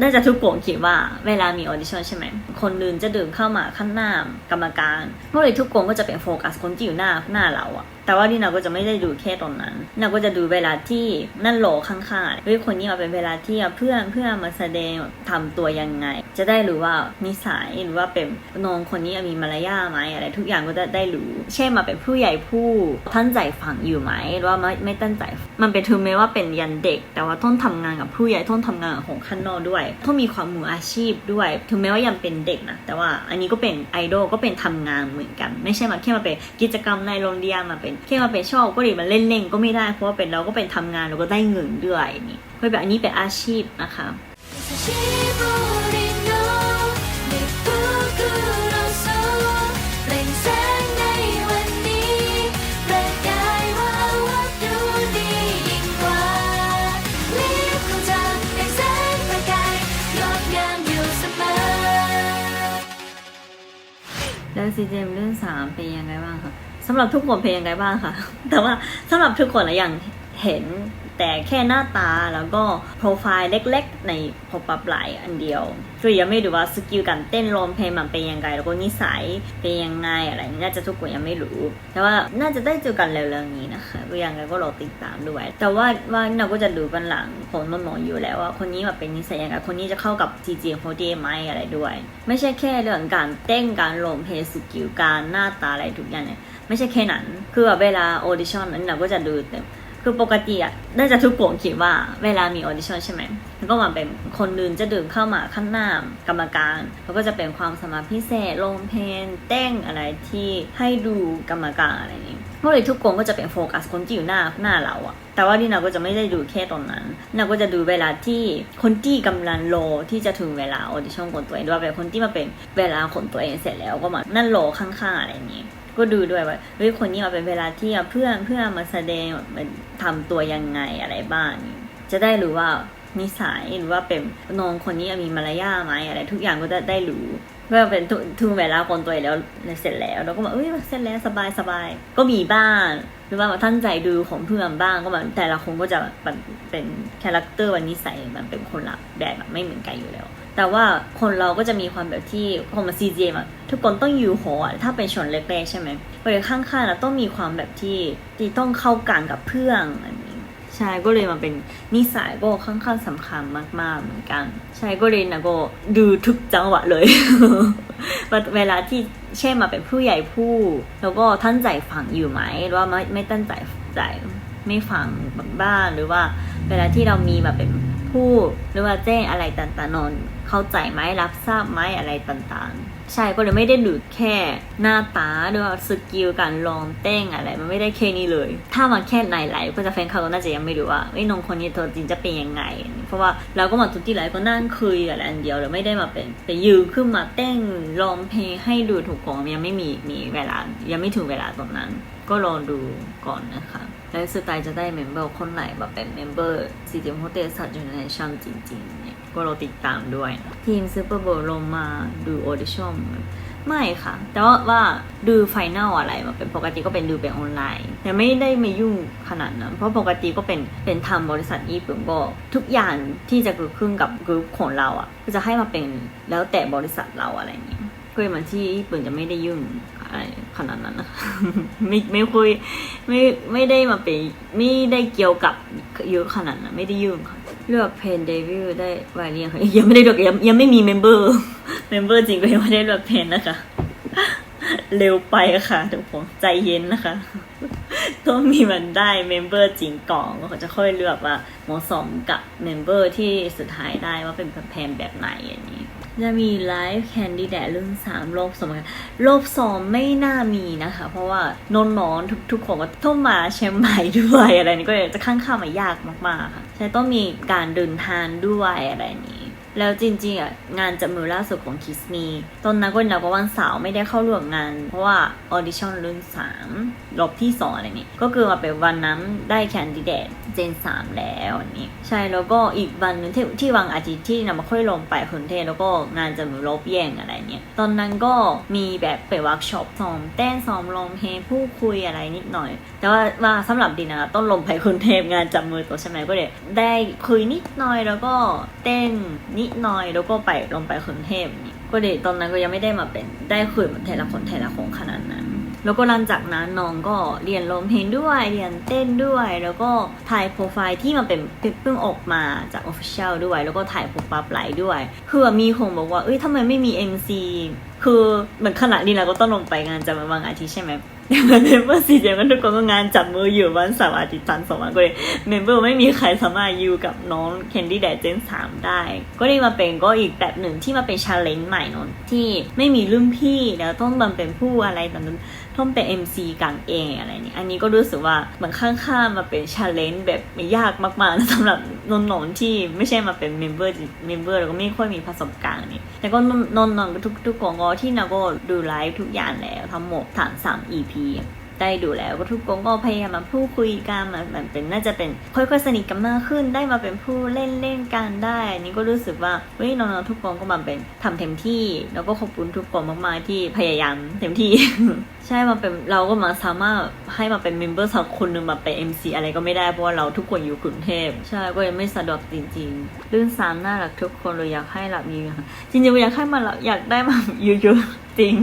น่าจะทุกคนคิดว่าเวลามีออดิชั่นใช่ไหม คนอื่นจะเดินเข้ามาข้างหน้ากรรมการเมื่อไรทุกคนก็จะเป็นโฟกัสคนที่อยู่หน้าหน้าเราอะ แต่ว่านี่เราก็จะไม่ได้ดูแค่ตรงนั้นเราก็จะดูเวลาที่นั่นโหลข้างๆเฮ้ยคนนี้มาเป็นเวลาที่เพื่อนเพื่อนมาแสดงทำตัวยังไง จะได้รู้ว่านิสัยหรือว่าเป็นน้องคนนี้มีมารยาทไหมอะไร ทุกอย่างก็จะได้รู้ เช่นมาเป็นผู้ใหญ่ผู้ท่านใจฟังอยู่ไหมหรือว่าไม่ไม่ตั้งใจ มันเป็นถึงแม้ว่าเป็นยันเด็ก แต่ว่าต้องทำงานกับผู้ใหญ่ต้องทำงานของข้างนอกด้วยต้องมีความมืออาชีพด้วย ถึงแม้ว่ายังเป็นเด็กนะแต่ว่าอันนี้ก็เป็นไอดอลก็เป็นทำงานเหมือนกัน ไม่ใช่มาแค่มาเป็นกิจกรรมในโรงเรียนมาเป็นแค่มาเป็นชอบก็ดีมันเล่นเล่นก็ไม่ได้เพราะว่าเป็นเราก็เป็นทำงานเราก็ได้เงินด้วยนี่ก็แบบอันนี้เป็นอาชีพนะคะแล้วซีเจมเรื่องสามเป็นยังไงบ้างคะ สำหรับทุกคนเป็นยังไงบ้างคะแต่ว่าสำหรับทุกคนอะอย่างเห็นแต่แค่หน้าตาแล้วก็โปรไฟล์เล็กๆ ในพอปับหลายอันเดียว คือยังไม่รู้ว่าสกิลการเต้นร้องเพลงมันเป็นยังไงแล้วก็นิสัยเป็นยังไงอะไรน่าจะทุกคนยังไม่รู้ แต่ว่าน่าจะได้เจอกันเร็วๆนี้นะคะยังไงก็รอติดตามด้วย แต่ว่าว่าเราก็จะดูกันหลังของน้ออยู่แล้วว่าคนนี้แบบเป็นนิสัยยังไงคนนี้จะเข้ากับ G G โ d ไหมอะไรด้วย ไม่ใช่แค่เรื่องการเต้นการร้องเพลงสกิลการหน้าตาอะไรทุกอย่างเนี่ยไม่ใช่แค่นั้นคือแบบเวลาออดิชั่นนั้นเราก็จะดูแต่ คือปกติอะน่าจะทุกคนคิดว่าเวลามีออดิชั่นใช่ไหมมันก็มาเป็นคนอื่นจะดื่มเข้ามาข้างหน้ากรรมการแล้วก็จะเป็นความสามารถพิเศษลงเพลงเต้นอะไรที่ให้ดูกรรมการอะไรนี้เมื่อไหรทุกคนก็จะเป็นโฟกัสคนที่อยู่หน้าหน้าเราอะแต่ว่านี่เราก็จะไม่ได้ดูแค่ตรงนั้นเราก็จะดูเวลาที่คนที่กำลังโลที่จะถึงเวลาออดิชั่นของตัวเองด้วยเป็นคนที่มาเป็นเวลาของตัวเองเสร็จแล้วก็มานั่นโลข้างๆอะไรนี้ก็ดูด้วยว่าเฮ้ยคนนี้มาเป็นเวลาที่เพื่อนเพื่อนมาแสดงมันทำตัวยังไงอะไรบ้างจะได้รู้ว่านิสัยหรือว่าเป็นน้องคนนี้มีมารยาทไหมอะไร ทุกอย่างก็จะได้รู้เมื่อเป็นถึงเวลาคนตัวแล้วเสร็จแล้ว เราก็บอกเอ้ยเสร็จแล้วสบายสบายก็มีบ้างหรือว่าท่านใจดูของเพื่อนบ้างก็แบบแต่ละคนก็จะเป็นคาแรคเตอร์วันนิสัยมันเป็นคนละแบบแบบไม่เหมือนกันอยู่แล้ว แต่ว่าคนเราก็จะมีความแบบที่คนมาซีเจมอะทุกคนต้องอยู่หอถ้าเป็นชนเล็กๆใช่ไหมเพราะข้างๆเราต้องมีความแบบที่ที่ต้องเข้ากันกับเพื่อนอันนี้ใช่ก็เลยมาเป็นนิสัยก็ค่อนข้างสำคัญมากๆเหมือนกัน ใช่ก็เลยนะก็ดูทุกจังหวะเลย เวลาที่เช่นมาเป็นผู้ใหญ่ผู้ แล้วก็ท่านใจฟังอยู่ไหมหรือว่าไม่ไม่ตั้งใจใจไม่ฟังบ้างหรือว่า เวลาที่เรามีแบบเป็นผู้หรือว่าแจ้งอะไรต่างๆนอน เข้าใจไหมรับทราบไหมอะไรต่างๆ ใช่ก็เลยไม่ได้ดูแค่หน้าตาหรือว่าสกิลการลองเต้งอะไรมันไม่ได้แค่นี้เลย ถ้ามาแค่ในไลก็จะแฟนเขาก็น่าจะยังไม่รู้ว่าไอ้น้องคนนี้ตัวจริงจะเป็นยังไง เพราะว่าเราก็มาทุกที่ไลก็นั่งคุยอะไรอันเดียวเราไม่ได้มาเป็นไปยืนขึ้นมาเต้งลองเพลงให้ดูถูกของยังไม่มีมีเวลายังไม่ถึงเวลาตรงนั้น ก็รองดูก่อนนะคะและสไตล์จะได้เมมเบอร์คนไหนแบบเป็นเมมเบอร์ซีจีมโฮเทลสัตว์ยูเนชั่นจริงๆเนี่ยก็รอติดตามด้วยทีมซูเปอร์โบว์ลงมาดูออดิชั่นไม่ค่ะ แต่ว่าว่าดูไฟแนลอะไรมาเป็นปกติก็เป็นดูเป็นออนไลน์ แต่ไม่ได้มายุ่งขนาดนั้น เพราะปกติก็เป็นเป็นทำบริษัทญี่ปุ่นก็ทุกอย่างที่จะเกิดขึ้นกับกรุ๊ปของเราอะก็จะให้มาเป็นแล้วแต่บริษัทเราอะไรอย่างเงี้ยก็เลยเหมือนที่ญี่ปุ่นจะไม่ได้ยุ่งอะไร ขนาดนั้นนะคะไม่ไม่คุย ไม่ไม่ได้มาเป็นไม่ได้เกี่ยวกับเยอะขนาดนั้นไม่ได้ยุ่งค่ะ เลือกเพนเดวิลได้ไวเรียงค่ะยังไม่ได้เลือกยังยังไม่มีเมมเบอร์เมมเบอร์จริงก็ยังไม่ได้เลือกเพนนะคะ เร็วไปค่ะทุกคนใจเย็นนะคะต้องมีมันได้เมมเบอร์จริงก่อนก็จะค่อยเลือกว่าเหมาะสมกับเมมเบอร์ที่สุดท้ายได้ว่าเป็นแพนแบบไหนอย่างนี้ จะมีไลฟ์แคนดิเดตรุ่นสามรอบสองรอบสองไม่น่ามีนะคะ เพราะว่าน้องๆทุกทุกคนก็ต้องมาเชียงใหม่ด้วยอะไรนี้ก็เลยจะข้างข้ามมายากมากๆค่ะใช่ต้องมีการเดินทางด้วยอะไรนี้ แล้วจริงๆอะงานจับมือล่าสุดของคิสมีตอนนั้นก็เราก็วันเสาร์ไม่ได้เข้าร่วมงาน เพราะว่าออดิชั่นรุ่นสามรอบที่สองอะไรนี้ ก็คือมาเป็นวันนั้นได้แคนดิเดตเจนสามแล้วนนี้ใช่แล้วก็อีกวันนึงที่ที่วันอาทิตย์ที่เรามาค่อยลงไปคนเทศแล้วก็งานจับมือรบแย่งอะไรเนี่ยตอนนั้นก็มีแบบไปวิร์กช็อปซ้อมเต้นซ้อมร้องเพลงพูดคุยอะไรนิดหน่อย แต่ว่าว่าสำหรับดีนะต้องลงไปคนเทพงานจับมือตัวใช่ไหมก็เลยได้คุยนิดหน่อยแล้วก็เต้นนิดหน่อยแล้วก็ไปลงไปกรุงเทพนี่ก็เลยตอนนั้นก็ยังไม่ได้มาเป็นได้คุยเหมือนแต่ละคนแต่ละคนขนาดนั้น แล้วก็หลังจากนั้นน้องก็เรียนร้องเพลงด้วย เรียนเต้นด้วย แล้วก็ถ่ายโปรไฟล์ที่มันเป็นเพิ่งออกมาจากออฟฟิเชียลด้วย แล้วก็ถ่ายโปรไฟล์ไลฟ์ด้วย คือมีคนบอกว่า เอ้ยทำไมไม่มี MC คือเหมือนขณะนี้เราก็ต้องลงไปงานจะมือบางอาทิตย์ใช่ไหม แต่เมมเบอร์ซีเจมันทุกคนก็งานจับมืออยู่วันเสาร์อาทิตย์จันทร์สองวันก็เลยเมมเบอร์ไม่มีใครสามารถอยู่กับน้องแคนดี้แดดเจนสามได้ ก็เลยมาเป็นก็อีกแบบหนึ่งที่มาเป็นชาเลนจ์ใหม่เนนที่ไม่มีรุ่นพี่แล้วต้องมันเป็นผู้อะไรแบบนั้นท่อมเป็น MC กันเองอะไรนี่อันนี้ก็รู้สึกว่าเหมือนข้างๆมาเป็นชาเลนจ์แบบไม่ยากมากๆสำหรับ นนนๆที่ไม่ใช่มาเป็นเมมเบอร์เมมเบอร์แล้วก็ไม่ค่อยมีประสบการณ์นี่แต่ก็นนนนทุกทุกกองอที่นาก็ดูไลฟ์ทุกอย่างแล้วทั้งหมดสาน3 EP ได้ดูแล้วก็ทุกคนก็พยายามมาพูดคุยกันมาแบบเป็นน่าจะเป็นค่อยๆสนิทกันมากขึ้นได้มาเป็นผู้เล่นเล่นกันได้นนี้ก็รู้สึกว่าเฮ้ยน้องๆทุกคนก็มาเป็นทำเต็มที่ แล้วก็ขอบคุณทุกคนมากๆที่พยายามเต็มที่ ใช่มาเป็นเราก็มาสามารถให้มาเป็นเมมเบอร์สักคนหนึ่งมาเป็น MC อะไรก็ไม่ได้เพราะว่าเราทุกคนอยู่กรุงเทพใช่ก็ยังไม่สะดวกจริงๆลื่นสามน่ารักทุกคนเลยอยากให้หลับยีค่ะจริงๆอยากให้มาอยากได้มาเยอะๆจริง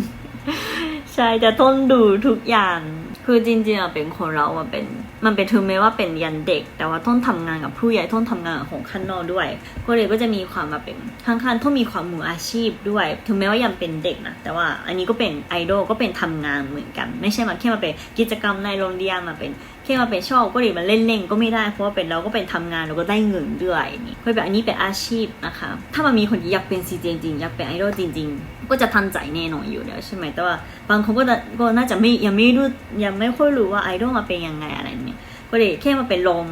ใช่จะต้นดูทุกอย่าง คือจริงๆอะเป็นคนเราอะเป็นมันเป็นถึงแม้ว่าเป็นยันเด็ก แต่ว่าต้นทำงานกับผู้ใหญ่ต้นทำงานกับของข้างนอกด้วย ก็เลยก็จะมีความมาเป็นข้างๆต้นมีความมืออาชีพด้วย ถึงแม้ว่ายังเป็นเด็กนะแต่ว่าอันนี้ก็เป็นไอดอลก็เป็นทำงานเหมือนกัน ไม่ใช่มาแค่มาเป็นกิจกรรมในโรงเรียนมาเป็น แค่มาเป็นชอบก็เลยมาเล่นๆก็ไม่ได้เพราะว่าเป็นเราก็เป็นทำงานเราก็ได้เงินด้วยนี่คือแบบอันนี้เป็นอาชีพนะคะถ้ามันมีคนที่อยากเป็นซีจริงๆอยากเป็นไอดอลจริง ๆ ก็จะทันใจแน่นอนอยู่แล้วใช่ไหมแต่ว่าบางคนก็ก็น่าจะไม่ยังไม่รู้ยังไม่ค่อยรู้ว่าไอดอลมาเป็นยังไงอะไรเนี่ยก็เลยแค่มาเป็นลม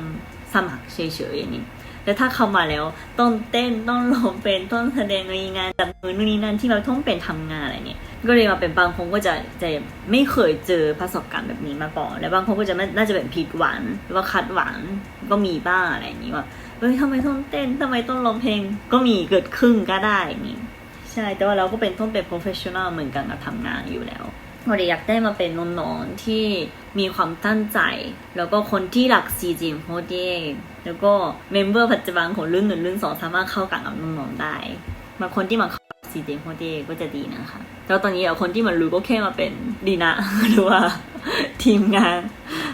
สมัครเฉยๆอย่างนี้ แต่ถ้าเข้ามาแล้วต้องเต้นต้องร้องเป็นต้องแสดงมีงานจับมือนู่นนี่นั่นที่เราต้องเป็นทำงานอะไรเนี่ย ก็เลยมาเป็นบางคนก็จะจะไม่เคยเจอประสบการณ์แบบนี้มาก่อน แล้วบางคนก็จะน่าจะเป็นผิดหวังหรือว่าคัดหวังก็มีบ้างอะไรอย่างนี้ว่าเฮ้ยทำไมต้องเต้นทำไมต้องร้องเพลงก็มีเกิดขึ้นก็ได้นี่ใช่แต่ว่าเราก็เป็นต้องเป็น professional เหมือนกันกับทำงานอยู่แล้ว เลยอยากได้มาเป็นน้องๆที่มีความตั้งใจ แล้วก็คนที่รักซีจีมโฮเดแล้วก็เมมเบอร์ปัจจุบันของรุ่นหนึ่งรุ่นสองสามารถเข้ากันกับน้องๆได้บาคนที่มาเข้าซีเจโฮเดก็จะดีนะคะแล้วตอนนี้เอาคนที่มันรู้ก็แค่มาเป็นดีนะหรือว่าทีมงาน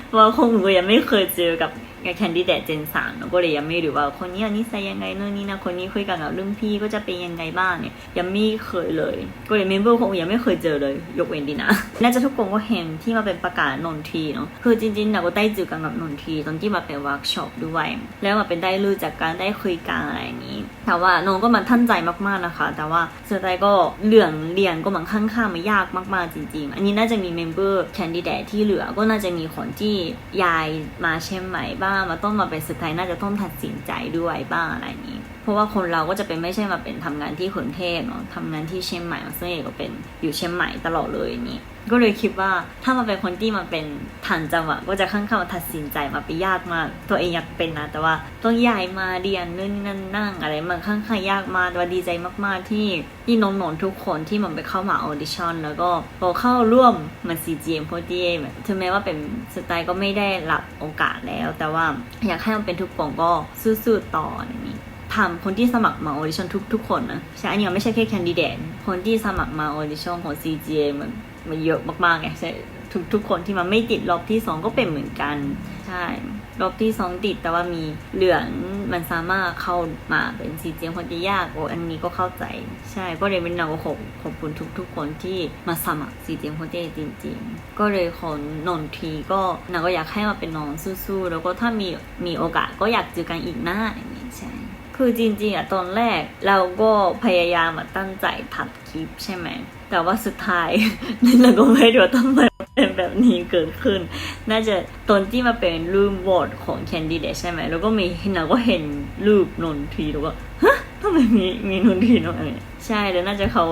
เพราะคงหนูยังไม่เคยเจอกับ แคนดิเดตเจนสามก็เลยยังไม่รู้ว่าคนนี้นิสัยยังไงนู่นนี่นะคนนี้คุยกันกับรุ่นพี่ก็จะเป็นยังไงบ้างเนี่ยยังไม่เคยเลย ก็เลยเมมเบอร์คงยังไม่เคยเจอเลย ยกเว้นดีนะน่าจะทุกคนก็เห็นที่มาเป็นประกาศนนทีเนาะคือจริงๆเราก็ได้เจอกันกับนนทีตอนที่มาเป็นเวิร์กช็อปด้วย แล้วมาเป็นได้รู้จากการได้คุยกันอะไรอย่างนี้ แต่ว่าน้องก็มันท่านใจมากๆนะคะ แต่ว่าสุดท้ายก็เรื่องเรียนก็มันค่อนข้างมายากมากๆจริง ๆ อันนี้น่าจะมีเมมเบอร์แคนดิเดตที่เหลือก็น่าจะมีคนที่ยายมาเชียงใหม่บ้างมาต้นมาเป็นสุดท้ายน่าจะต้องตัดสินใจด้วยบ้างอะไรนี้ เพราะว่าคนเราก็จะเป็นไม่ใช่มาเป็นทำงานที่กรุงเทพเนาะทำงานที่เชียงใหม่มาซึ่งเอกก็เป็นอยู่เชียงใหม่ตลอดเลยอย่างนี้ก็เลยคิดว่าถ้ามาเป็นคนที่มาเป็นฐานจังหวะก็จะค่อนข้างตัดสินใจมาไปยากมาก ตัวเองอยากเป็นนะแต่ว่าต้องย้ายมาเรียนนู่นนั่นนั่งอะไรมันค่อนข้างยากมากแต่ว่าดีใจมากๆที่ที่น้องๆทุกคนที่มันไปเข้ามาออดิชั่นแล้วก็พอเข้าร่วมมัน CGM โพดีแบบถึงแม้ว่าเป็นสไตล์ก็ไม่ได้รับโอกาสแล้ว แต่ว่าอยากให้มันเป็นทุกคนก็สู้ๆต่ออย่างนี้ ถามคนที่สมัครมาออดิชั่นทุกทุกคนนะใช่อันนี้ไม่ใช่แค่แคนดิเดตคนที่สมัครมาออดิชั่นของ CGA มันมันเยอะมากๆไงใช่ทุกทุกคนที่มันไม่ติดรอบที่สองก็เป็นเหมือนกัน ใช่รอบที่สองติดแต่ว่ามีเหลืองมันสามารถเข้ามาเป็น CGA คนที่ยากโอ้อันนี้ก็เข้าใจ ใช่ก็เลยเป็นเราก็ขอบขอบคุณทุกทุกคนที่มาสมัคร CGA คนที่จริง ๆ ก็เลยขอนนทีก็นาก็อยากให้มาเป็นน้องสู้ๆแล้วก็ถ้ามีมีโอกาสก็อยากเจอกันอีกหน้าอย่างนี้ใช่ คือจริงๆอะตอนแรกเราก็พยายามมาตั้งใจทัดคลิปใช่ไหม แต่ว่าสุดท้ายเราก็ไม่รู้ว่าทำไมเป็นแบบนี้เกิดขึ้น น่าจะตอนที่มาเป็นรูปโหวตของแคนดิเดตใช่ไหม แล้วก็มีเราก็เห็นรูปนนทีแล้วก็ฮะทำไมมีมีนนทีเนอะอะไรเนี่ยใช่แล้วน่าจะเขา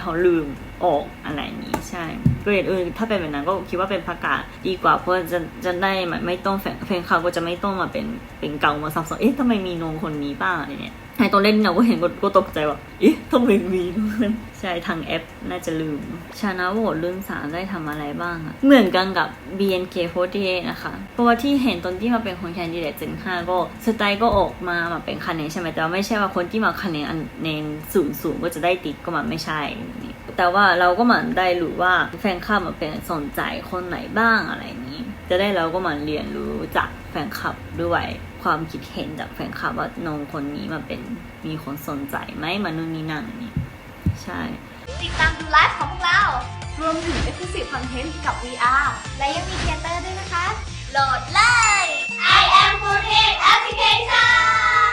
เขาลืม อกอะไรอย่างนี้ใช่ก็เลยเออถ้าเป็นแบบนั้นก็คิดว่าเป็นประกาศดีกว่าเพราะจะจะได้ไม่ต้องแฟนแฟนเขาก็จะไม่ต้องมาเป็นเป็นเก่ามาซับซ้อนเอ๊ะทำไมมีโนคนนี้บ้างอะไรเนี่ยไอตอนเล่นเราก็เห็นก็กตกใจว่าเอ๊ะทำไมมีโนใช่ทางแอปน่าจะลืมชานะโหวตรุ่นสามได้ทำอะไรบ้างอะเหมือนกันกับ BNK48 นะคะ เพราะว่าที่เห็นตอนที่มาเป็นคนแคนดิเดตเจน5ก็สไตล์ก็ออกมามาเป็นคะแนนใช่ไหมแต่ว่าไม่ใช่ว่าคนที่มาคะแนนอันเนนสูงสูงก็จะได้ติดก็มันไม่ใช่นี่ แต่ว่าเราก็เหมือนได้รู้ว่าแฟนคลับมันเป็นสนใจคนไหนบ้างอะไรนี้ จะได้เราก็เหมือนเรียนรู้จากแฟนคลับด้วยความคิดเห็นจากแฟนคลับว่าน้องคนนี้มันเป็นมีคนสนใจไหมมันนู่นนี่นั่นนี่ใช่ ติดตามดูไลฟ์ของพวกเรา รวมถึงเอ็กซ์คลูซีฟคอนเทนต์กับ VR และยังมีเทเตอร์ด้วยนะคะ โหลดเลย I am f o o d Application